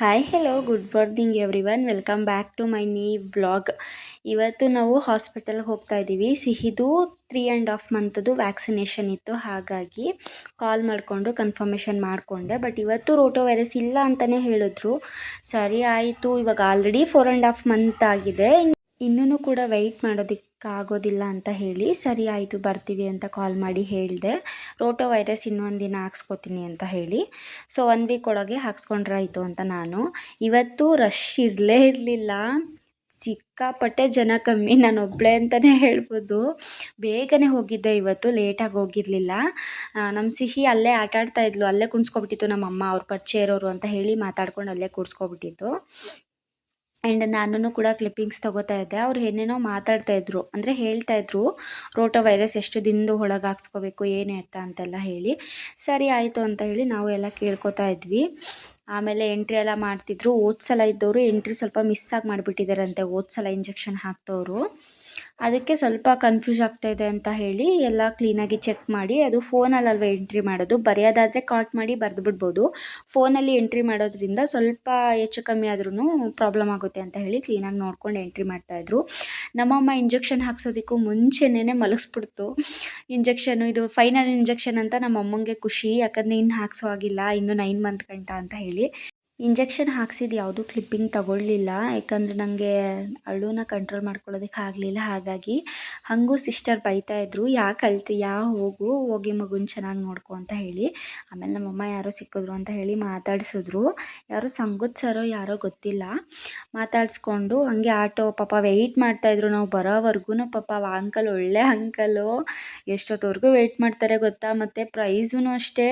Hi hello good morning everyone welcome back to my new vlog ಇವತ್ತು ನಾವು ಹಾಸ್ಪಿಟಲ್ಗೆ ಹೋಗ್ತಾ ಇದ್ದೀವಿ ಸಿಹಿದು ತ್ರೀ ಆ್ಯಂಡ್ ಹಾಫ್ ಮಂತದ್ದು ವ್ಯಾಕ್ಸಿನೇಷನ್ ಇತ್ತು. ಹಾಗಾಗಿ ಕಾಲ್ ಮಾಡಿಕೊಂಡು ಕನ್ಫರ್ಮೇಷನ್ ಮಾಡಿಕೊಂಡೆ. ಬಟ್ ಇವತ್ತು ರೋಟೋ ವೈರಸ್ ಇಲ್ಲ ಅಂತಲೇ ಹೇಳಿದ್ರು. ಸರಿ, ಆಯಿತು. ಇವಾಗ already four and half month ಆಗಿದೆ. ಇನ್ನೂ ಕೂಡ ವೆಯ್ಟ್ ಮಾಡೋದಕ್ಕಾಗೋದಿಲ್ಲ ಅಂತ ಹೇಳಿ, ಸರಿ ಆಯಿತು ಬರ್ತೀವಿ ಅಂತ ಕಾಲ್ ಮಾಡಿ ಹೇಳಿದೆ, ರೋಟೋ ವೈರಸ್ ಇನ್ನೊಂದು ದಿನ ಹಾಕ್ಸ್ಕೊತೀನಿ ಅಂತ ಹೇಳಿ ಸೊ ಒನ್ ವೀಕ್ ಒಳಗೆ ಹಾಕ್ಸ್ಕೊಂಡ್ರಾಯ್ತು ಅಂತ ನಾನು. ಇವತ್ತು ರಶ್ ಇರಲೇ ಇರಲಿಲ್ಲ. ಸಿಕ್ಕಾಪಟ್ಟೆ ಜನ ಕಮ್ಮಿ, ನಾನು ಒಬ್ಬಳೆ ಅಂತಲೇ ಹೇಳ್ಬೋದು. ಬೇಗನೆ ಹೋಗಿದ್ದೆ ಇವತ್ತು ಲೇಟಾಗಿ ಹೋಗಿರಲಿಲ್ಲ. ನಮ್ಮ ಸಿಹಿ ಅಲ್ಲೇ ಆಟ ಆಡ್ತಾ ಇದ್ಲು, ಅಲ್ಲೇ ಕುಣಿಸ್ಕೊಬಿಟ್ಟಿತ್ತು ನಮ್ಮಮ್ಮ, ಅವ್ರ ಪರಿಚಯ ಇರೋರು ಅಂತ ಹೇಳಿ ಮಾತಾಡ್ಕೊಂಡು ಅಲ್ಲೇ ಕೂರಿಸ್ಕೊಬಿಟ್ಟಿತ್ತು ಆ್ಯಂಡ್ ನಾನು ಕೂಡ ಕ್ಲಿಪ್ಪಿಂಗ್ಸ್ ತಗೋತಾ ಇದ್ದೆ. ಅವ್ರು ಏನೇನೋ ಮಾತಾಡ್ತಾ ಇದ್ರು. ಅಂದರೆ ಹೇಳ್ತಾ ಇದ್ರು ರೋಟೋ ವೈರಸ್ ಎಷ್ಟು ದಿನದ ಒಳಗೆ ಹಾಕ್ಸ್ಕೋಬೇಕು ಏನು ಎತ್ತ ಅಂತೆಲ್ಲ ಹೇಳಿ. ಸರಿ ಆಯಿತು ಅಂತ ಹೇಳಿ ನಾವು ಎಲ್ಲ ಕೇಳ್ಕೊತಾ ಇದ್ವಿ. ಆಮೇಲೆ ಎಂಟ್ರಿ ಎಲ್ಲ ಮಾಡ್ತಿದ್ರು. ಓದ್ಸಲ ಇದ್ದವರು ಎಂಟ್ರಿ ಸ್ವಲ್ಪ ಮಿಸ್ ಆಗಿ ಮಾಡಿಬಿಟ್ಟಿದ್ದಾರಂತೆ ಓದ್ಸಲ ಸಲ ಇಂಜೆಕ್ಷನ್ ಹಾಕ್ತವರು. ಅದಕ್ಕೆ ಸ್ವಲ್ಪ ಕನ್ಫ್ಯೂಸ್ ಆಗ್ತಾಯಿದೆ ಅಂತ ಹೇಳಿ ಎಲ್ಲ ಕ್ಲೀನಾಗಿ ಚೆಕ್ ಮಾಡಿ, ಅದು ಫೋನಲ್ಲಲ್ವ ಎಂಟ್ರಿ ಮಾಡೋದು? ಬರೆಯೋದಾದರೆ ಕಾಟ್ ಮಾಡಿ ಬರೆದು ಬಿಡ್ಬೋದು ಫೋನಲ್ಲಿ ಎಂಟ್ರಿ ಮಾಡೋದ್ರಿಂದ ಸ್ವಲ್ಪ ಹೆಚ್ಚು ಕಮ್ಮಿ ಆದ್ರೂ ಪ್ರಾಬ್ಲಮ್ ಆಗುತ್ತೆ ಅಂತ ಹೇಳಿ ಕ್ಲೀನಾಗಿ ನೋಡ್ಕೊಂಡು ಎಂಟ್ರಿ ಮಾಡ್ತಾಯಿದ್ರು ನಮ್ಮಮ್ಮ ಇಂಜೆಕ್ಷನ್ ಹಾಕ್ಸೋದಕ್ಕೂ ಮುಂಚೆನೇ ಮಲಗಿಸ್ಬಿಡ್ತು. ಇಂಜೆಕ್ಷನು ಇದು ಫೈನಲ್ ಇಂಜೆಕ್ಷನ್ ಅಂತ ನಮ್ಮ ಅಮ್ಮಂಗೆ ಖುಷಿ, ಯಾಕಂದರೆ ಇನ್ನು ಹಾಕ್ಸೋ ಆಗಿಲ್ಲ ಇನ್ನು ನೈನ್ ಮಂತ್ ಗಂಟ ಅಂತ ಹೇಳಿ. ಇಂಜೆಕ್ಷನ್ ಹಾಕ್ಸಿದ್ದು ಯಾವುದೂ ಕ್ಲಿಪ್ಪಿಂಗ್ ತಗೊಳ್ಳಲಿಲ್ಲ ಯಾಕಂದರೆ ನನಗೆ ಅಳುನ ಕಂಟ್ರೋಲ್ ಮಾಡ್ಕೊಳ್ಳೋದಕ್ಕೆ ಆಗಲಿಲ್ಲ. ಹಾಗಾಗಿ ಹಾಗೂ ಸಿಸ್ಟರ್ ಬೈತಾ ಬೈತಾಯಿದ್ರು ಯಾಕೆ ಅಳ್ತೀಯಾ ಹೋಗು, ಹೋಗಿ ಮಗುನ ಚೆನ್ನಾಗಿ ನೋಡ್ಕೊ ಅಂತ ಹೇಳಿ. ಆಮೇಲೆ ನಮ್ಮಮ್ಮ ಯಾರೋ ಸಿಕ್ಕಿದ್ರು ಅಂತ ಹೇಳಿ ಮಾತಾಡಿಸಿದ್ರು. ಯಾರೋ ಸಂಗತ್ ಸರೋ ಯಾರೋ ಗೊತ್ತಿಲ್ಲ. ಮಾತಾಡಿಸ್ಕೊಂಡು ಹಂಗೆ ಆಟೋ, ಪಾಪ ವೆಯ್ಟ್ ಮಾಡ್ತಾಯಿದ್ರು ನಾವು ಬರೋವರೆಗೂ ಪಾಪ ಅಂಕಲ್ ಒಳ್ಳೆ ಅಂಕಲು ಎಷ್ಟೊತ್ತವರೆಗೂ ವೆಯ್ಟ್ ಮಾಡ್ತಾರೆ ಗೊತ್ತಾ? ಮತ್ತು ಪ್ರೈಸೂ ಅಷ್ಟೇ.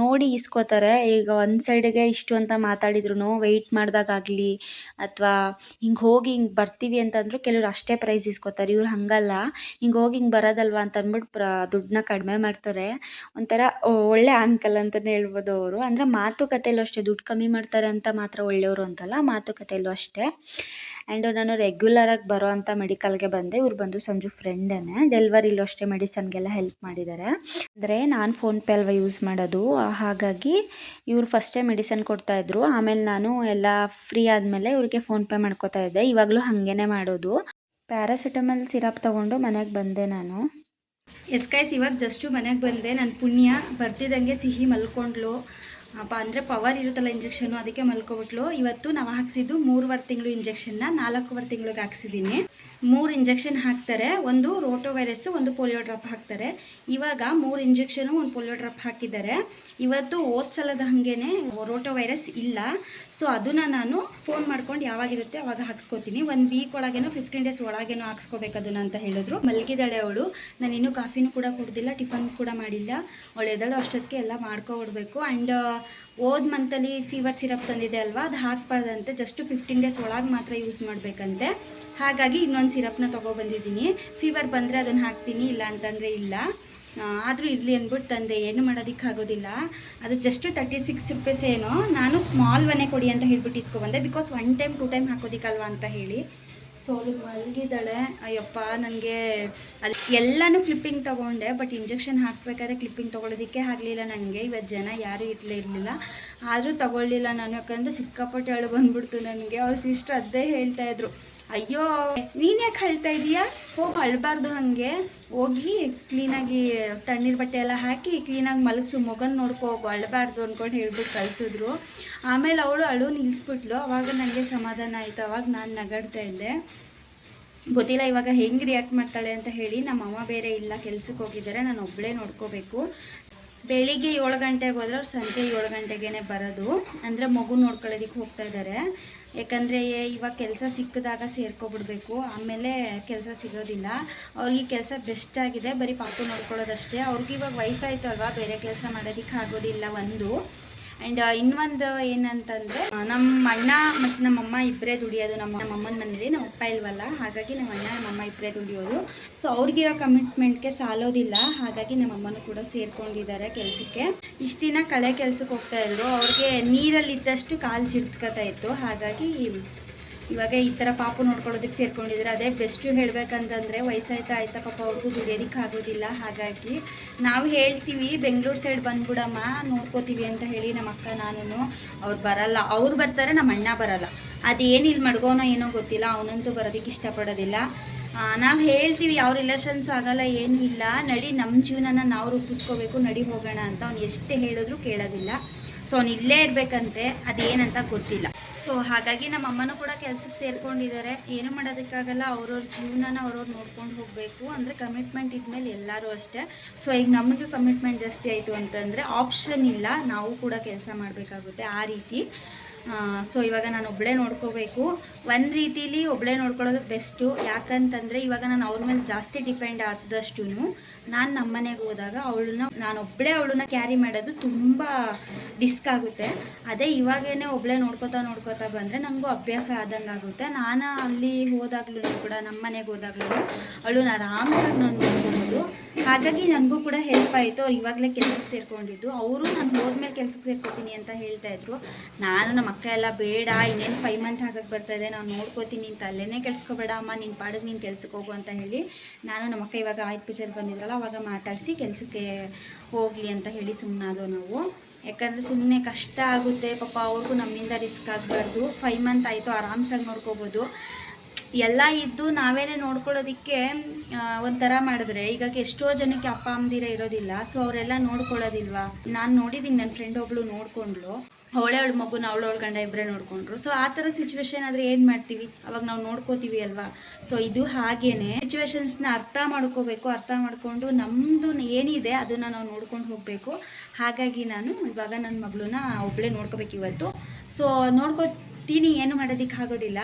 ನೋಡಿ ಇಸ್ಕೋತಾರೆ ಈಗ ಒಂದು ಸೈಡಿಗೆ ಇಷ್ಟು ಅಂತ ಮಾತಾಡಿದ್ರು ವೆಯ್ಟ್ ಮಾಡಿದಾಗಲಿ ಅಥವಾ ಹಿಂಗೆ ಹೋಗಿ ಹಿಂಗೆ ಬರ್ತೀವಿ ಅಂತಂದ್ರು ಕೆಲವ್ರು ಅಷ್ಟೇ ಪ್ರೈಸ್ ಇಸ್ಕೊತಾರೆ. ಇವ್ರು ಹಾಗಲ್ಲ. ಹಿಂಗೆ ಹೋಗಿ ಹಿಂಗೆ ಬರೋದಲ್ವ ಅಂತ ಅಂದ್ಬಿಟ್ಟು ಪ್ರ, ದುಡ್ಡನ್ನ ಕಡಿಮೆ ಮಾಡ್ತಾರೆ. ಒಂಥರ ಒಳ್ಳೆ ಅಂಕಲ್ ಅಂತಲೇ ಹೇಳ್ಬೋದು ಅವರು. ಅಂದರೆ ಮಾತುಕತೆಯಲ್ಲೂ ಅಷ್ಟೇ, ದುಡ್ಡು ಕಮ್ಮಿ ಮಾಡ್ತಾರೆ ಅಂತ ಮಾತ್ರ ಒಳ್ಳೆಯವರು ಅಂತಲ್ಲ ಮಾತುಕತೆಯಲ್ಲೂ ಅಷ್ಟೇ. ಆ್ಯಂಡ್ ನಾನು ರೆಗ್ಯುಲರಾಗಿ ಬರೋ ಅಂಥ ಮೆಡಿಕಲ್ಗೆ ಬಂದೆ. ಇವ್ರು ಬಂದು ಸಂಜು ಫ್ರೆಂಡೇ ಡೆಲ್ವರಿಲೂ ಅಷ್ಟೇ ಮೆಡಿಸನ್ಗೆಲ್ಲ ಹೆಲ್ಪ್ ಮಾಡಿದ್ದಾರೆ ಅಂದರೆ ನಾನು ಫೋನ್ಪೇ ಅಲ್ವಾ ಯೂಸ್ ಮಾಡೋದು? ಹಾಗಾಗಿ ಇವ್ರು ಫಸ್ಟೇ ಮೆಡಿಸನ್ ಕೊಡ್ತಾ ಕೊಡ್ತಾಯಿದ್ರು ಆಮೇಲೆ ನಾನು ಎಲ್ಲ ಫ್ರೀ ಆದಮೇಲೆ ಇವ್ರಿಗೆ ಫೋನ್ಪೇ ಮಾಡ್ಕೋತಾ ಇದ್ದೆ. ಇವಾಗಲೂ ಹಾಗೇನೆ ಮಾಡೋದು. ಪ್ಯಾರಾಸಿಟಮಲ್ ಸಿರಪ್ ತೊಗೊಂಡು ಮನೆಗೆ ಬಂದೆ ನಾನು. ಎಸ್ ಕೈಸ್ ಇವಾಗ ಜಸ್ಟು ಮನೆಗೆ ಬಂದೆ. ನಾನು ಪುಣ್ಯ. ಬರ್ತಿದ್ದಂಗೆ ಸಿಹಿ ಮಲ್ಕೊಂಡ್ಲು ಅಪ್ಪ ಅಂದರೆ ಪವರ್ ಇರುತ್ತಲ್ಲ ಇಂಜೆಕ್ಷನು ಅದಕ್ಕೆ ಮಲ್ಕೊಬಿಟ್ಲು. ಇವತ್ತು ನಾವು ಹಾಕ್ಸಿದ್ದು ಮೂರುವರೆ ತಿಂಗಳು ಇಂಜೆಕ್ಷನ್ನ ನಾಲ್ಕೂವರೆ ತಿಂಗಳಿಗೆ ಹಾಕ್ಸಿದ್ದೀನಿ ಮೂರು ಇಂಜೆಕ್ಷನ್ ಹಾಕ್ತಾರೆ. ಒಂದು ರೋಟೋ ವೈರಸ್ಸು ಒಂದು ಪೋಲಿಯೋ ಡ್ರಾಪ್ ಹಾಕ್ತಾರೆ. ಇವಾಗ ಮೂರು ಇಂಜೆಕ್ಷನು ಒಂದು ಪೋಲಿಯೋ ಡ್ರಾಪ್ ಹಾಕಿದ್ದಾರೆ. ಇವತ್ತು ಓದ್ ಸಲದ ಹಾಗೇ ರೋಟೋ ವೈರಸ್ ಇಲ್ಲ. ಸೊ, ಅದನ್ನು ನಾನು ಫೋನ್ ಮಾಡ್ಕೊಂಡು ಯಾವಾಗಿರುತ್ತೆ ಅವಾಗ ಹಾಕ್ಸ್ಕೊತೀನಿ. ಒಂದು ವೀಕ್ ಒಳಗೇನೋ ಫಿಫ್ಟೀನ್ ಡೇಸ್ ಒಳಗೇನೋ ಹಾಕ್ಸ್ಕೋಬೇಕು ಅದನ್ನು ಅಂತ ಹೇಳಿದ್ರು. ಮಲಗಿದಾಳೆ ಅವಳು. ನಾನು ಇನ್ನೂ ಕಾಫಿನೂ ಕೂಡ ಕುಡ್ದಿಲ್ಲ, ಟಿಫನ್ ಕೂಡ ಮಾಡಿಲ್ಲ. ಅವಳು ಎದಳು ಅಷ್ಟೊತ್ತಿಗೆ ಎಲ್ಲ ಮಾಡ್ಕೊಬಿಡ್ಬೇಕು. ಆ್ಯಂಡ್ ಓದ್ ಮಂತಲ್ಲಿ ಫೀವರ್ ಸಿರಪ್ ತಂದಿದೆ ಅಲ್ವಾ? ಅದು ಹಾಕ್ಬಾರ್ದಂತೆ ಜಸ್ಟ್ ಫಿಫ್ಟೀನ್ ಡೇಸ್ ಒಳಗೆ ಮಾತ್ರ ಯೂಸ್ ಮಾಡಬೇಕಂತೆ. ಹಾಗಾಗಿ ಇನ್ನೊಂದು ಸಿರಪ್ನ ತೊಗೊಬಂದಿದ್ದೀನಿ. ಫೀವರ್ ಬಂದರೆ ಅದನ್ನು ಹಾಕ್ತೀನಿ, ಇಲ್ಲ ಅಂತಂದರೆ ಇಲ್ಲ. ಆದರೂ ಇರಲಿ ಅಂದ್ಬಿಟ್ಟು ತಂದೆ, ಏನು ಮಾಡೋದಕ್ಕಾಗೋದಿಲ್ಲ ಅದು ಜಸ್ಟ್ ತರ್ಟಿ ಸಿಕ್ಸ್ ರುಪೀಸ್ ಏನೋ. ನಾನು ಸ್ಮಾಲ್ ಒನೇ ಕೊಡಿ ಅಂತ ಹೇಳ್ಬಿಟ್ಟು ಇಸ್ಕೊಬಂದೆ because one time to time ಹಾಕೋದಿಕ್ಕಲ್ವಾ ಅಂತ ಹೇಳಿ. ಸೊ ಅವಳು ಮಲಗಿದ್ದಾಳೆ. ಅಯ್ಯಪ್ಪ, ನನಗೆ ಅಲ್ಲಿ ಎಲ್ಲನೂ ಕ್ಲಿಪ್ಪಿಂಗ್ ತೊಗೊಂಡೆ ಬಟ್ ಇಂಜೆಕ್ಷನ್ ಹಾಕ್ಬೇಕಾದ್ರೆ ಕ್ಲಿಪ್ಪಿಂಗ್ ತೊಗೊಳೋದಕ್ಕೆ ಆಗಲಿಲ್ಲ ನನಗೆ ಇವತ್ತು ಜನ ಯಾರೂ ಇರಲೇ ಇರಲಿಲ್ಲ. ಆದರೂ ತೊಗೊಳ್ಳಿಲ್ಲ ನಾನು, ಯಾಕಂದರೆ ಸಿಕ್ಕಾಪಟ್ಟೆ ಅಳು ಬಂದ್ಬಿಡ್ತು ನನಗೆ ಅವ್ರ ಸಿಸ್ಟ್ರ್ ಅದೇ ಹೇಳ್ತಾಯಿದ್ರು ಅಯ್ಯೋ. ನೀನು ಯಾಕೆ ಹೇಳ್ತಾ ಇದೀಯಾ? ಹೋಗಿ, ಅಳ್ಬಾರ್ದು ಹಾಗೆ ಹೋಗಿ, ಕ್ಲೀನಾಗಿ ತಣ್ಣೀರು ಬಟ್ಟೆ ಎಲ್ಲ ಹಾಕಿ, ಕ್ಲೀನಾಗಿ ಮಲಗಿಸು, ಮಗನ ನೋಡ್ಕೊ ಹೋಗು, ಅಳಬಾರ್ದು ಅಂದ್ಕೊಂಡು ಹೇಳ್ಬಿಟ್ಟು ಕಳಿಸಿದ್ರು. ಆಮೇಲೆ ಅವಳು ಅಳು ನಿಲ್ಲಿಸ್ಬಿಟ್ಲು ಅವಾಗ ನನಗೆ ಸಮಾಧಾನ ಆಯಿತು. ಅವಾಗ ನಾನು ನಗಾಡ್ತಾ ಇದ್ದೆ. ಗೊತ್ತಿಲ್ಲ ಇವಾಗ ಹೆಂಗೆ ರಿಯಾಕ್ಟ್ ಮಾಡ್ತಾಳೆ ಅಂತ ಹೇಳಿ ನಮ್ಮ ಅಮ್ಮ ಬೇರೆ ಇಲ್ಲ ಕೆಲ್ಸಕ್ಕೆ ಹೋಗಿದ್ದಾರೆ ನಾನು ಒಬ್ಬಳೇ ನೋಡ್ಕೋಬೇಕು. ಬೆಳಿಗ್ಗೆ ಏಳು ಗಂಟೆಗೆ ಹೋದ್ರೆ ಅವ್ರು ಸಂಜೆ ಏಳು ಗಂಟೆಗೇ ಬರೋದು. ಅಂದರೆ ಮಗು ನೋಡ್ಕೊಳ್ಳೋದಕ್ಕೆ ಹೋಗ್ತಾ ಇದ್ದಾರೆ ಯಾಕಂದರೆ ಇವಾಗ ಕೆಲಸ ಸಿಕ್ಕಿದಾಗ ಸೇರ್ಕೊಬಿಡ್ಬೇಕು. ಆಮೇಲೆ ಕೆಲಸ ಸಿಗೋದಿಲ್ಲ. ಅವ್ರಿಗೆ ಕೆಲಸ ಬೆಸ್ಟ್ ಆಗಿದೆ. ಬರೀ ಪಾಪು ನೋಡ್ಕೊಳ್ಳೋದಷ್ಟೇ ಅವ್ರಿಗೆ ಇವಾಗ ವಯಸ್ಸಾಯ್ತು ಅಲ್ವಾ ಬೇರೆ ಕೆಲಸ ಮಾಡೋದಕ್ಕೆ ಆಗೋದಿಲ್ಲ ಒಂದು. ಆ್ಯಂಡ್ uh, ಇನ್ನೊಂದು ಏನಂತಂದ್ರೆ ನಮ್ಮ ಅಣ್ಣ ಮತ್ತು ನಮ್ಮಮ್ಮ ಇಬ್ಬರೇ ದುಡಿಯೋದು ನಮ್ಮ ನಮ್ಮಮ್ಮನ ಮನೇಲಿ ನಮ್ಮ ಅಪ್ಪ ಇಲ್ವಲ್ಲ ಹಾಗಾಗಿ ನಮ್ಮ ಅಣ್ಣ ನಮ್ಮಮ್ಮ ಇಬ್ಬರೇ ದುಡಿಯೋದು. ಸೊ ಅವ್ರಿಗಿರೋ ಕಮಿಟ್ಮೆಂಟ್ಗೆ ಸಾಲೋದಿಲ್ಲ ಹಾಗಾಗಿ ನಮ್ಮಮ್ಮನೂ ಕೂಡ ಸೇರ್ಕೊಂಡಿದ್ದಾರೆ ಕೆಲಸಕ್ಕೆ. ಇಷ್ಟು ದಿನ ಕಳೆ ಕೆಲಸಕ್ಕೆ ಹೋಗ್ತಾ ಇದ್ರು. ಅವ್ರಿಗೆ ನೀರಲ್ಲಿದ್ದಷ್ಟು ಕಾಲು ಜಿಡ್ತ್ಕೊತಾ ಇತ್ತು ಹಾಗಾಗಿ ಇವಾಗ ಈ ಥರ ಪಾಪು ನೋಡ್ಕೊಳ್ಳೋದಕ್ಕೆ ಸೇರ್ಕೊಂಡಿದ್ದಾರೆ. ಅದೇ ಬೆಸ್ಟು ಹೇಳಬೇಕಂತಂದರೆ ವಯಸ್ಸಾಯ್ತಾ ಆಯ್ತಾ ಪಾಪ ಅವ್ರಿಗೂ ದುಡಿಯೋದಕ್ಕೆ ಆಗೋದಿಲ್ಲ. ಹಾಗಾಗಿ ನಾವು ಹೇಳ್ತೀವಿ, ಬೆಂಗಳೂರು ಸೈಡ್ ಬಂದ್ಬಿಡಮ್ಮ, ನೋಡ್ಕೋತೀವಿ ಅಂತ ಹೇಳಿ ನಮ್ಮ ಅಕ್ಕ ನಾನು ಅವ್ರು ಬರಲ್ಲ. ಅವ್ರು ಬರ್ತಾರೆ, ನಮ್ಮ ಅಣ್ಣ ಬರಲ್ಲ. ಅದೇನು ಇಲ್ಲಿ ಮಡ್ಗೋನೋ ಏನೋ ಗೊತ್ತಿಲ್ಲ. ಅವನಂತೂ ಬರೋದಕ್ಕೆ ಇಷ್ಟಪಡೋದಿಲ್ಲ. ನಾವು ಹೇಳ್ತೀವಿ ಯಾವ ರಿಲೇಷನ್ಸ್ ಆಗಲ್ಲ, ಏನೂ ಇಲ್ಲ. ನಡಿ ನಮ್ಮ ಜೀವನನ ನಾವು ರೂಪಿಸ್ಕೋಬೇಕು, ನಡಿ ಹೋಗೋಣ ಅಂತ ಅವ್ನು ಎಷ್ಟೇ ಹೇಳಿದ್ರು ಕೇಳೋದಿಲ್ಲ. ಸೊ ಅವ್ನು ಇಲ್ಲೇ ಇರಬೇಕಂತೆ, ಅದೇನಂತ ಗೊತ್ತಿಲ್ಲ. ಸೊ ಹಾಗಾಗಿ ನಮ್ಮ ಅಮ್ಮನೂ ಕೂಡ ಕೆಲಸಕ್ಕೆ ಸೇರ್ಕೊಂಡಿದ್ದಾರೆ. ಏನು ಮಾಡೋದಕ್ಕಾಗಲ್ಲ, ಅವ್ರವ್ರ ಜೀವನನ ಅವ್ರವ್ರು ನೋಡ್ಕೊಂಡು ಹೋಗಬೇಕು. ಅಂದರೆ ಕಮಿಟ್ಮೆಂಟ್ ಇದ್ಮೇಲೆ ಎಲ್ಲರೂ ಅಷ್ಟೇ. ಸೊ ಈಗ ನಮಗೆ ಕಮಿಟ್ಮೆಂಟ್ ಜಾಸ್ತಿ ಆಯಿತು ಅಂತಂದರೆ ಆಪ್ಷನ್ ಇಲ್ಲ. ನಾವು ಕೂಡ ಕೆಲಸ ಮಾಡಬೇಕಾಗುತ್ತೆ ಆ ರೀತಿ. ಸೊ ಇವಾಗ ನಾನು ಒಬ್ಳೆ ನೋಡ್ಕೋಬೇಕು. ಒಂದು ರೀತಿಲಿ ಒಬ್ಳೆ ನೋಡ್ಕೊಳ್ಳೋದು ಬೆಸ್ಟು. ಯಾಕಂತಂದರೆ ಇವಾಗ ನಾನು ಅವ್ರ ಮೇಲೆ ಜಾಸ್ತಿ ಡಿಪೆಂಡ್ ಆದಷ್ಟು ನಾನು ನಮ್ಮ ಮನೆಗೆ ಹೋದಾಗ ಅವಳನ್ನ, ನಾನು ಒಬ್ಬಳೇ ಅವಳನ್ನ ಕ್ಯಾರಿ ಮಾಡೋದು ತುಂಬ ಡಿಸ್ಕ್ ಆಗುತ್ತೆ. ಅದೇ ಇವಾಗೇನೆ ಒಬ್ಳೆ ನೋಡ್ಕೋತಾ ನೋಡ್ಕೋತಾ ಬಂದರೆ ನನಗೂ ಅಭ್ಯಾಸ ಆದಂಗೆ ಆಗುತ್ತೆ. ನಾನು ಅಲ್ಲಿ ಹೋದಾಗ್ಲೂ ಕೂಡ ನಮ್ಮ ಮನೆಗೆ ಹೋದಾಗ್ಲೂ ಅವಳನ್ನ ಆರಾಮ್ಸಾಗಿ ನಾನು ನೋಡ್ಕೊಬೋದು. ಹಾಗಾಗಿ ನನಗೂ ಕೂಡ ಹೆಲ್ಪ್ ಆಯಿತು. ಅವ್ರು ಇವಾಗಲೇ ಕೆಲ್ಸಕ್ಕೆ ಸೇರ್ಕೊಂಡಿದ್ದು. ಅವರು ನಾನು ಹೋದ್ಮೇಲೆ ಕೆಲ್ಸಕ್ಕೆ ಸೇರ್ಕೊತೀನಿ ಅಂತ ಹೇಳ್ತಾಯಿದ್ರು ನಾನು ನಮ್ಮ ಅಕ್ಕ ಎಲ್ಲ ಬೇಡ, ಇನ್ನೇನು ಫೈವ್ ಮಂತ್ ಆಗಕ್ಕೆ ಇದೆ, ನಾನು ನೋಡ್ಕೋತೀನಿ, ನೀನು ತಲೆನೇ ಕೆಲ್ಸ್ಕೋಬೇಡ ಅಮ್ಮ ನಿನ್ನ ಪಾಡಿಗೆ ನೀನು ಕೆಲ್ಸಕ್ಕೆ ಹೋಗು ಅಂತ ಹೇಳಿ ನಾನು ನಮ್ಮ ಅಕ್ಕ ಇವಾಗ ಆಯ್ತು ಪಿಚರ್ ಬಂದಿದ್ರಲ್ಲ, ಅವಾಗ ಮಾತಾಡಿಸಿ ಕೆಲಸಕ್ಕೆ ಹೋಗಲಿ ಅಂತ ಹೇಳಿ ಸುಮ್ಮನಾದೋ ನಾವು. ಯಾಕಂದರೆ ಸುಮ್ಮನೆ ಕಷ್ಟ ಆಗುತ್ತೆ, ಪಾಪ ಅವ್ರಿಗೂ ನಮ್ಮಿಂದ ರಿಸ್ಕ್ ಆಗಬಾರ್ದು. ಫೈವ್ ಮಂತ್ ಆಯಿತು ಆರಾಮ್ಸಾಗಿ ನೋಡ್ಕೋಬೋದು. ಎಲ್ಲ ಇದ್ದು ನಾವೇನೇ ನೋಡ್ಕೊಳ್ಳೋದಕ್ಕೆ ಒಂಥರ ಮಾಡಿದ್ರೆ ಈಗ ಎಷ್ಟೋ ಜನಕ್ಕೆ ಅಪ್ಪ, ಅಮ್ಮದಿರ ಇರೋದಿಲ್ಲ. ಸೊ ಅವರೆಲ್ಲ ನೋಡ್ಕೊಳ್ಳೋದಿಲ್ವಾ? ನಾನು ನೋಡಿದ್ದೀನಿ ನನ್ನ ಫ್ರೆಂಡ್ ಒಬ್ಳು ನೋಡ್ಕೊಂಡ್ಳು. ಅವಳೆ ಅವಳ ಮಗುನ ಅವಳವಳ ಗಂಡ ಇಬ್ಬರೇ ನೋಡ್ಕೊಂಡ್ರು. ಸೊ ಆ ಥರ ಸಿಚುವೇಶನ್ ಆದರೆ ಏನು ಮಾಡ್ತೀವಿ? ಅವಾಗ ನಾವು ನೋಡ್ಕೋತೀವಿ ಅಲ್ವಾ? ಸೊ ಇದು ಹಾಗೇನೆ. ಸಿಚುವೇಶನ್ಸ್ನ ಅರ್ಥ ಮಾಡ್ಕೋಬೇಕು, ಅರ್ಥ ಮಾಡ್ಕೊಂಡು ನಮ್ಮದು ಏನಿದೆ ಅದನ್ನು ನಾವು ನೋಡ್ಕೊಂಡು ಹೋಗಬೇಕು. ಹಾಗಾಗಿ ನಾನು ಇವಾಗ ನನ್ನ ಮಗಳನ್ನ ಒಬ್ಬಳೇ ನೋಡ್ಕೋಬೇಕು ಇವತ್ತು. ಸೊ ನೋಡ್ಕೋತೀನಿ ಏನು ಮಾಡೋದಕ್ಕೆ ಆಗೋದಿಲ್ಲ.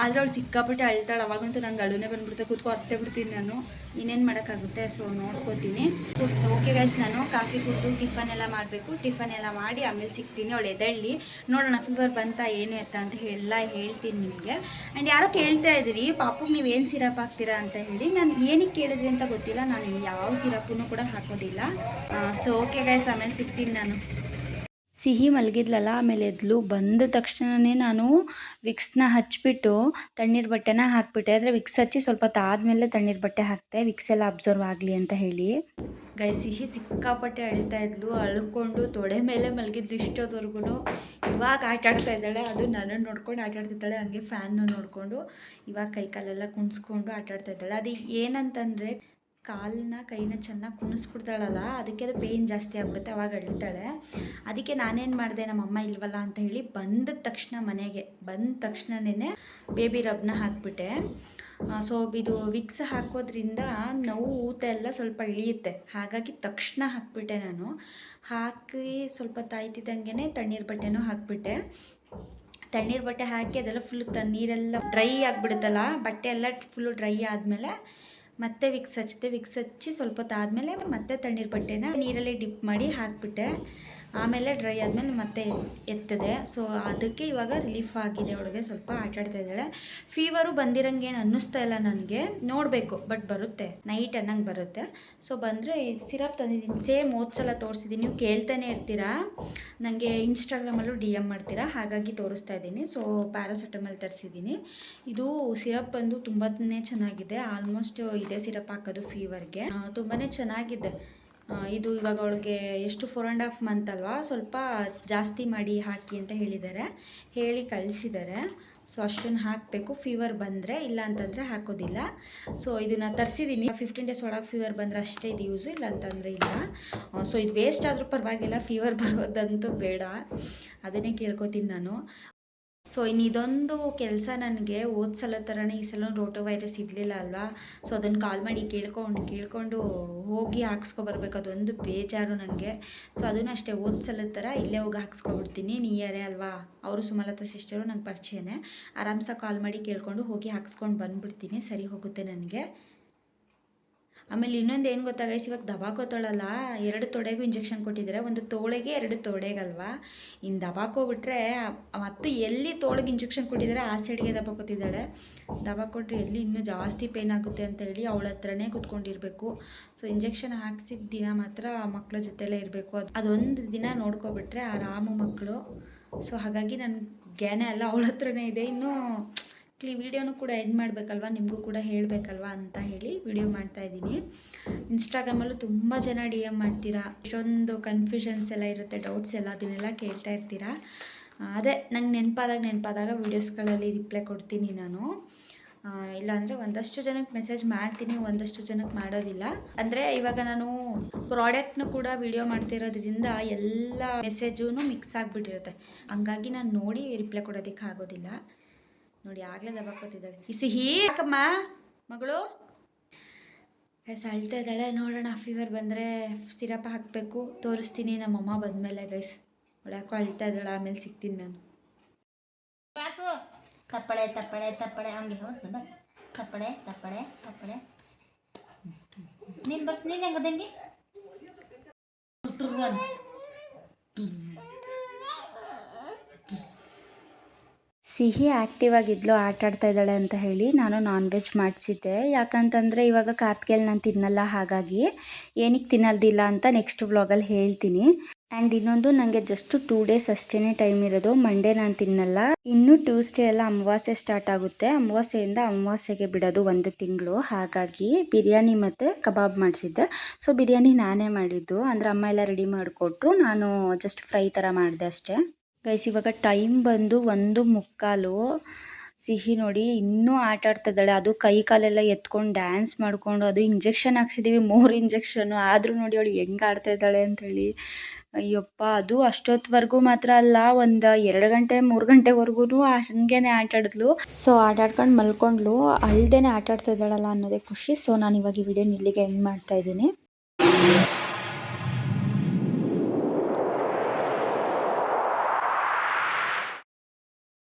ಆದರೆ ಅವಳು ಸಿಕ್ಕಾಪಟ್ಟೆ ಅಳ್ತಾಳೆ. ಅವಾಗಂತೂ ನಂಗೆ ಅಳುನೇ ಬಂದ್ಬಿಡುತ್ತೆ. ಕೂತ್ಕೊ ಹತ್ತೆ ಬಿಡ್ತೀನಿ ನಾನು. ಇನ್ನೇನು ಮಾಡೋಕ್ಕಾಗುತ್ತೆ? ಸೊ ನೋಡ್ಕೋತೀನಿ. ಓಕೆ ಗೈಸ್ ನಾನು ಕಾಫಿ ಕುಡಿದು ಟಿಫನ್ ಎಲ್ಲ ಮಾಡಬೇಕು. ಟಿಫನ್ ಎಲ್ಲ ಮಾಡಿ ಆಮೇಲೆ ಸಿಗ್ತೀನಿ. ಅವಳು ಎದಳ್ಳಿ ನೋಡೋಣ ಫೀವರ್ ಬಂತಾ ಏನು ಎತ್ತ ಅಂತ ಎಲ್ಲ ಹೇಳ್ತೀನಿ ನಿಮಗೆ. ಆ್ಯಂಡ್ ಯಾರೋ ಕೇಳ್ತಾ ಇದ್ದೀರಿ, ಪಾಪುಗೆ ನೀವು ಏನು ಸಿರಪ್ ಹಾಕ್ತೀರಾ? ಅಂತ ಹೇಳಿ, ನಾನು ಏನಕ್ಕೆ ಕೇಳಿದ್ರಿ ಅಂತ ಗೊತ್ತಿಲ್ಲ. ನಾನು ಯಾವ ಸಿರಪ್ಪನ್ನು ಕೂಡ ಹಾಕೋದಿಲ್ಲ. ಸೊ ಓಕೆ ಗೈಸ್ ಆಮೇಲೆ ಸಿಗ್ತೀನಿ ನಾನು. ಸಿಹಿ ಮಲಗಿದ್ಲಲ್ಲ, ಆಮೇಲೆ ಎದ್ಲು. ಬಂದ ತಕ್ಷಣವೇ ನಾನು ವಿಕ್ಸ್ನ ಹಚ್ಚಿಬಿಟ್ಟು ತಣ್ಣೀರು ಬಟ್ಟೆನ ಹಾಕ್ಬಿಟ್ಟೆ. ಆದರೆ ವಿಕ್ಸ್ ಹಚ್ಚಿ ಸ್ವಲ್ಪ ತಾದ್ಮೇಲೆ ತಣ್ಣೀರು ಬಟ್ಟೆ ಹಾಕ್ತೆ. ವಿಕ್ಸ್ ಎಲ್ಲ ಅಬ್ಸರ್ವ್ ಆಗಲಿ ಅಂತ ಹೇಳಿ. ಗೈ ಸಿಹಿ ಸಿಕ್ಕಾಪಟ್ಟೆ ಅಳ್ತಾ ಇದ್ಲು. ಅಳ್ಕೊಂಡು ತೊಡೆ ಮೇಲೆ ಮಲಗಿದ್ಲು ಇಷ್ಟೊತ್ತವರೆಗೂ ಇವಾಗ ಆಟ ಆಡ್ತಾ ಇದ್ದಾಳೆ. ಅದು ನನ್ನನ್ನು ನೋಡ್ಕೊಂಡು ಆಟ ಆಡ್ತಿದ್ದಾಳೆ. ಹಂಗೆ ಫ್ಯಾನ್ನು ನೋಡಿಕೊಂಡು ಇವಾಗ ಕೈ ಕಾಲೆಲ್ಲ ಕುಣಿಸ್ಕೊಂಡು ಆಟ ಆಡ್ತಾ ಇದ್ದಾಳೆ. ಅದು ಏನಂತಂದರೆ ಕಾಲನ್ನ ಕೈನ ಚೆನ್ನಾಗಿ ಕುಣಿಸ್ಬಿಡ್ತಾಳಲ್ಲ, ಅದಕ್ಕೆ ಅದು ಪೇಯ್ನ್ ಜಾಸ್ತಿ ಆಗ್ಬಿಡುತ್ತೆ, ಅವಾಗ ಅಳ್ತಾಳೆ. ಅದಕ್ಕೆ ನಾನೇನು ಮಾಡಿದೆ ನಮ್ಮ ಅಮ್ಮ ಇಲ್ವಲ್ಲ ಅಂತ ಹೇಳಿ ಬಂದ ತಕ್ಷಣ ಮನೆಗೆ, ಬಂದ ತಕ್ಷಣನೇ ಬೇಬಿ ರಬ್ನ ಹಾಕ್ಬಿಟ್ಟೆ. ಸೊ ಇದು ವಿಕ್ಸ್ ಹಾಕೋದ್ರಿಂದ ನೋವು ಊತ ಎಲ್ಲ ಸ್ವಲ್ಪ ಇಳಿಯುತ್ತೆ. ಹಾಗಾಗಿ ತಕ್ಷಣ ಹಾಕ್ಬಿಟ್ಟೆ ನಾನು. ಹಾಕಿ ಸ್ವಲ್ಪ ತಾಯ್ತಿದ್ದಂಗೆ ತಣ್ಣೀರು ಬಟ್ಟೆನೂ ಹಾಕ್ಬಿಟ್ಟೆ. ತಣ್ಣೀರು ಬಟ್ಟೆ ಹಾಕಿ ಅದೆಲ್ಲ ಫುಲ್ ತ ನೀರೆಲ್ಲ ಡ್ರೈ ಆಗಿಬಿಡುತ್ತಲ್ಲ, ಬಟ್ಟೆ ಎಲ್ಲ ಫುಲ್ಲು ಡ್ರೈ ಆದಮೇಲೆ ಮತ್ತೆ ವಿಕ್ಸ್ ಹಚ್ಚಿದೆ ವಿಕ್ಸ್ ಹಚ್ಚಿ ಸ್ವಲ್ಪ ಹೊತ್ತು ಆದಮೇಲೆ ಮತ್ತೆ ತಣ್ಣೀರು ಬಟ್ಟೆನ ನೀರಲ್ಲಿ ಡಿಪ್ ಮಾಡಿ ಹಾಕಿಬಿಟ್ಟೆ. ಆಮೇಲೆ ಡ್ರೈ ಆದಮೇಲೆ ಮತ್ತೆ ಎತ್ತದೆ. ಸೊ ಅದಕ್ಕೆ ಇವಾಗ ರಿಲೀಫ್ ಆಗಿದೆ. ಅವಳಿಗೆ ಸ್ವಲ್ಪ ಆಟ ಆಡ್ತಾ ಇದ್ದಾಳೆ. ಫೀವರು ಬಂದಿರಂಗೆ ಏನು ಅನ್ನಿಸ್ತಾ ಇಲ್ಲ ನನಗೆ. ನೋಡಬೇಕು ಬಟ್ ಬರುತ್ತೆ. ನೈಟ್ ಅನ್ನಂಗೆ ಬರುತ್ತೆ. ಸೊ ಬಂದರೆ ಸಿರಪ್ ತಂದಿದ್ದೀನಿ. ಸೇಮ್ ಓದ್ಸಲ ತೋರಿಸಿದ್ದೀನಿ. ನೀವು ಕೇಳ್ತಾನೆ ಇರ್ತೀರಾ? ನನಗೆ ಇನ್ಸ್ಟಾಗ್ರಾಮಲ್ಲೂ ಡಿ ಎಂ ಮಾಡ್ತೀರಾ? ಹಾಗಾಗಿ ತೋರಿಸ್ತಾ ಇದ್ದೀನಿ. ಸೊ ಪ್ಯಾರಾಸಿಟಮಲ್ ತರಿಸಿದ್ದೀನಿ. ಇದು ಸಿರಪ್ ಬಂದು ತುಂಬಾ ಚೆನ್ನಾಗಿದೆ. ಆಲ್ಮೋಸ್ಟ್ ಇದೆ ಸಿರಪ್ ಹಾಕೋದು ಫೀವರ್ಗೆ ತುಂಬಾ ಚೆನ್ನಾಗಿದೆ. ಇದು ಇವಾಗ ಅವಳಿಗೆ ಎಷ್ಟು ಫೋರ್ ಆ್ಯಂಡ್ ಹಾಫ್ ಮಂತ್ ಅಲ್ವಾ, ಸ್ವಲ್ಪ ಜಾಸ್ತಿ ಮಾಡಿ ಹಾಕಿ ಅಂತ ಹೇಳಿದ್ದಾರೆ. ಹೇಳಿ ಕಳಿಸಿದ್ದಾರೆ. ಸೊ ಅಷ್ಟನ್ನು ಹಾಕಬೇಕು. ಫೀವರ್ ಬಂದರೆ, ಇಲ್ಲ ಅಂತಂದರೆ ಹಾಕೋದಿಲ್ಲ. ಸೊ ಇದನ್ನು ತರಿಸಿದ್ದೀನಿ ಫಿಫ್ಟೀನ್ ಡೇಸ್ ಒಳಗೆ ಫೀವರ್ ಬಂದರೆ ಅಷ್ಟೇ ಇದು ಯೂಸು ಇಲ್ಲ ಅಂತಂದರೆ ಇಲ್ಲ. ಸೊ ಇದು ವೇಸ್ಟ್ ಆದರೂ ಪರವಾಗಿಲ್ಲ ಫೀವರ್ ಬರೋದಂತೂ ಬೇಡ. ಅದನ್ನೇ ಕೇಳ್ಕೊತೀನಿ ನಾನು. ಸೊ ಇನ್ನು ಇದೊಂದು ಕೆಲಸ ನನಗೆ ಓದ್ಸಲ ಸಲ ಥರನೇ ಈ ಸಲ ರೋಟೋ ವೈರಸ್ ಇರಲಿಲ್ಲ ಅಲ್ವಾ? ಸೊ ಅದನ್ನು ಕಾಲ್ ಮಾಡಿ ಕೇಳ್ಕೊಂಡು ಕೇಳ್ಕೊಂಡು ಹೋಗಿ ಹಾಕ್ಸ್ಕೊಬರ್ಬೇಕು ಅದೊಂದು ಬೇಜಾರು ನನಗೆ ಸೊ ಅದನ್ನು ಅಷ್ಟೇ ಓದ್ಸಲ ಥರ ಇಲ್ಲೇ ಹೋಗಿ ಹಾಕ್ಸ್ಕೊಬಿಡ್ತೀನಿ ನಿಯರೇ ಅಲ್ವಾ? ಅವರು ಸುಮಲತಾ ಸಿಸ್ಟರು, ನಂಗೆ ಪರಿಚಯನೇ. ಆರಾಮ್ಸಾಗಿ ಕಾಲ್ ಮಾಡಿ ಕೇಳ್ಕೊಂಡು ಹೋಗಿ ಹಾಕ್ಸ್ಕೊಂಡು ಬಂದುಬಿಡ್ತೀನಿ. ಸರಿ ಹೋಗುತ್ತೆ ನನಗೆ. ಆಮೇಲೆ ಇನ್ನೊಂದು ಏನು ಗೊತ್ತಾಗೈಸ್ ಇವಾಗ ದಬಾಕೋತಾಳಲ್ಲ, ಎರಡು ತೊಡೆಗೂ ಇಂಜೆಕ್ಷನ್ ಕೊಟ್ಟಿದ್ದಾರೆ ಒಂದು ತೋಳೆಗೆ ಎರಡು ತೊಡೆಗಲ್ವಾ? ಇನ್ನು ದಬಾಕೋಬಿಟ್ರೆ ಮತ್ತು ಎಲ್ಲಿ ತೋಳಿಗೆ ಇಂಜೆಕ್ಷನ್ ಕೊಟ್ಟಿದ್ದಾರೆ ಆ ಸೈಡ್ಗೆ ದಬಾಕೋತಿದ್ದಾಳೆ ದಬಾಕೊಟ್ರೆ ಎಲ್ಲಿ ಇನ್ನೂ ಜಾಸ್ತಿ ಪೇನ್ ಆಗುತ್ತೆ ಅಂತ ಹೇಳಿ ಅವಳ ಹತ್ರನೇ ಕುತ್ಕೊಂಡಿರಬೇಕು. ಸೊ ಇಂಜೆಕ್ಷನ್ ಹಾಕ್ಸಿದ ದಿನ ಮಾತ್ರ ಮಕ್ಕಳ ಜೊತೆಲೇ ಇರಬೇಕು. ಅದು, ಅದೊಂದು ದಿನ ನೋಡ್ಕೊಬಿಟ್ರೆ ಆರಾಮು ಮಕ್ಕಳು ಸೊ ಹಾಗಾಗಿ ನನ್ನ ಜ್ಞಾನ ಅಲ್ಲ ಅವಳ ಹತ್ರನೇ ಇದೆ. ಇನ್ನೂ ಕ್ಲಿ ವೀಡಿಯೋನು ಕೂಡ ಎಂಡ್ ಮಾಡಬೇಕಲ್ವಾ? ನಿಮಗೂ ಕೂಡ ಹೇಳಬೇಕಲ್ವಾ ಅಂತ ಹೇಳಿ ವಿಡಿಯೋ ಮಾಡ್ತಾ ಇದ್ದೀನಿ. ಇನ್ಸ್ಟಾಗ್ರಾಮಲ್ಲೂ ತುಂಬ ಜನ ಡಿ ಎಂ ಮಾಡ್ತೀರಾ? ಇಷ್ಟೊಂದು ಕನ್ಫ್ಯೂಷನ್ಸ್ ಎಲ್ಲ ಇರುತ್ತೆ ಡೌಟ್ಸ್ ಎಲ್ಲ, ಅದನ್ನೆಲ್ಲ ಕೇಳ್ತಾ ಇರ್ತೀರಾ? ಅದೇ, ನಂಗೆ ನೆನಪಾದಾಗ ನೆನಪಾದಾಗ ವೀಡಿಯೋಸ್ಗಳಲ್ಲಿ ರಿಪ್ಲೈ ಕೊಡ್ತೀನಿ ನಾನು. ಇಲ್ಲಾಂದರೆ ಒಂದಷ್ಟು ಜನಕ್ಕೆ ಮೆಸೇಜ್ ಮಾಡ್ತೀನಿ, ಒಂದಷ್ಟು ಜನಕ್ಕೆ ಮಾಡೋದಿಲ್ಲ. ಅಂದರೆ ಇವಾಗ ನಾನು ಪ್ರಾಡಕ್ಟ್ನ ಕೂಡ ವಿಡಿಯೋ ಮಾಡ್ತಿರೋದ್ರಿಂದ ಎಲ್ಲ ಮೆಸೇಜೂ ಮಿಕ್ಸ್ ಆಗಿಬಿಟ್ಟಿರುತ್ತೆ. ಹಂಗಾಗಿ ನಾನು ನೋಡಿ ರಿಪ್ಲೈ ಕೊಡೋದಕ್ಕೆ ಆಗೋದಿಲ್ಲ ನೋಡಿ ಆಗಲೇ ದಬಾಕೋತಿದ್ದಾಳೆ ಈ ಸಿಹಿ ಯಾಕಮ್ಮ? ಮಗಳು? ಗೈಸ್ ಅಳ್ತಾ ಇದ್ದಾಳೆ. ನೋಡೋಣ ಫೀವರ್ ಬಂದರೆ ಸಿರಪ್ ಹಾಕಬೇಕು. ತೋರಿಸ್ತೀನಿ, ನಮ್ಮಮ್ಮ ಬಂದಮೇಲೆ ಗೈಸ್ ಯಾಕೋ ಅಳ್ತಾ ಇದ್ದಾಳೆ, ಆಮೇಲೆ ಸಿಗ್ತೀನಿ ನಾನು. ತಪ್ಪಳೆ ತಪ್ಪಳೆ ತಪ್ಪಳೆ ಹಂಗೆ ತಪ್ಪಳೆ ತಪ್ಪಳೆ ತಪ್ಪಳೆ ನೀನು ಬಸ್ ನೀನು ಹೆಂಗದಂಗೆ ಸಿಹಿ ಆ್ಯಕ್ಟಿವ್ ಆಗಿದ್ಲು ಆಟ ಆಡ್ತಾ ಇದ್ದಾಳೆ ಅಂತ ಹೇಳಿ ನಾನು ನಾನ್ ವೆಜ್ ಮಾಡಿಸಿದ್ದೆ. ಯಾಕಂತಂದರೆ ಇವಾಗ ಕಾರ್ತಿಕೇಲಿ ನಾನು ತಿನ್ನಲ್ಲ, ಹಾಗಾಗಿ ಏನಕ್ಕೆ ತಿನ್ನಲ್ದಿಲ್ಲ ಅಂತ ನೆಕ್ಸ್ಟ್ ವ್ಲಾಗಲ್ಲಿ ಹೇಳ್ತೀನಿ. ಆ್ಯಂಡ್ ಇನ್ನೊಂದು ನನಗೆ ಜಸ್ಟ್ ಟೂ ಡೇಸ್ ಅಷ್ಟೇ ಟೈಮ್ ಇರೋದು. ಮಂಡೇ ನಾನು ತಿನ್ನಲ್ಲ. ಇನ್ನು ಟ್ಯೂಸ್ಡೇ ಎಲ್ಲ ಅಮಾವಾಸ್ಯೆ ಸ್ಟಾರ್ಟ್ ಆಗುತ್ತೆ. ಅಮಾವಾಸ್ಯೆಯಿಂದ ಅಮಾವಾಸ್ಯೆಗೆ ಬಿಡೋದು ಒಂದು ತಿಂಗಳು. ಹಾಗಾಗಿ ಬಿರಿಯಾನಿ ಮತ್ತು ಕಬಾಬ್ ಮಾಡಿಸಿದ್ದೆ. ಸೊ ಬಿರಿಯಾನಿ ನಾನೇ ಮಾಡಿದ್ದು. ಅಂದರೆ ಅಮ್ಮ ಎಲ್ಲ ರೆಡಿ ಮಾಡಿಕೊಟ್ರು. ನಾನು ಜಸ್ಟ್ ಫ್ರೈ ಥರ ಮಾಡಿದೆ ಅಷ್ಟೇ. ಗೈಸ್ ಇವಾಗ ಟೈಮ್ ಬಂದು ಒಂದು ಮುಕ್ಕಾಲು. ಸಿಹಿ ನೋಡಿ, ಇನ್ನೂ ಆಟ ಆಡ್ತಾ ಇದ್ದಾಳೆ. ಅದು ಕೈ ಕಾಲೆಲ್ಲ ಎತ್ಕೊಂಡು ಡ್ಯಾನ್ಸ್ ಮಾಡಿಕೊಂಡು, ಅದು ಇಂಜೆಕ್ಷನ್ ಹಾಕ್ಸಿದ್ದೀವಿ ಮೂರು ಇಂಜೆಕ್ಷನ್ನು ಆದರೂ ನೋಡಿ ಅವಳು ಹೆಂಗೆ ಆಡ್ತಾ ಇದ್ದಾಳೆ ಅಂಥೇಳಿ ಅಯ್ಯಪ್ಪ, ಅದು ಅಷ್ಟೊತ್ತವರೆಗೂ ಮಾತ್ರ ಅಲ್ಲ, ಒಂದು ಎರಡು ಗಂಟೆ, ಮೂರು ಗಂಟೆವರೆಗೂ ಹಂಗೇನೆ ಆಟ ಆಡಿದ್ಲು. ಸೊ ಆಟ ಆಡ್ಕೊಂಡು ಮಲ್ಕೊಂಡ್ಲು ಅಳ್ದೇನೆ ಆಟಾಡ್ತಾ ಇದ್ದಾಳಲ್ಲ ಅನ್ನೋದೇ ಖುಷಿ. ಸೊ ನಾನು ಇವಾಗ ಈ ವಿಡಿಯೋ ಇಲ್ಲಿಗೆ ಎಂಡ್ ಮಾಡ್ತಾ ಇದ್ದೀನಿ.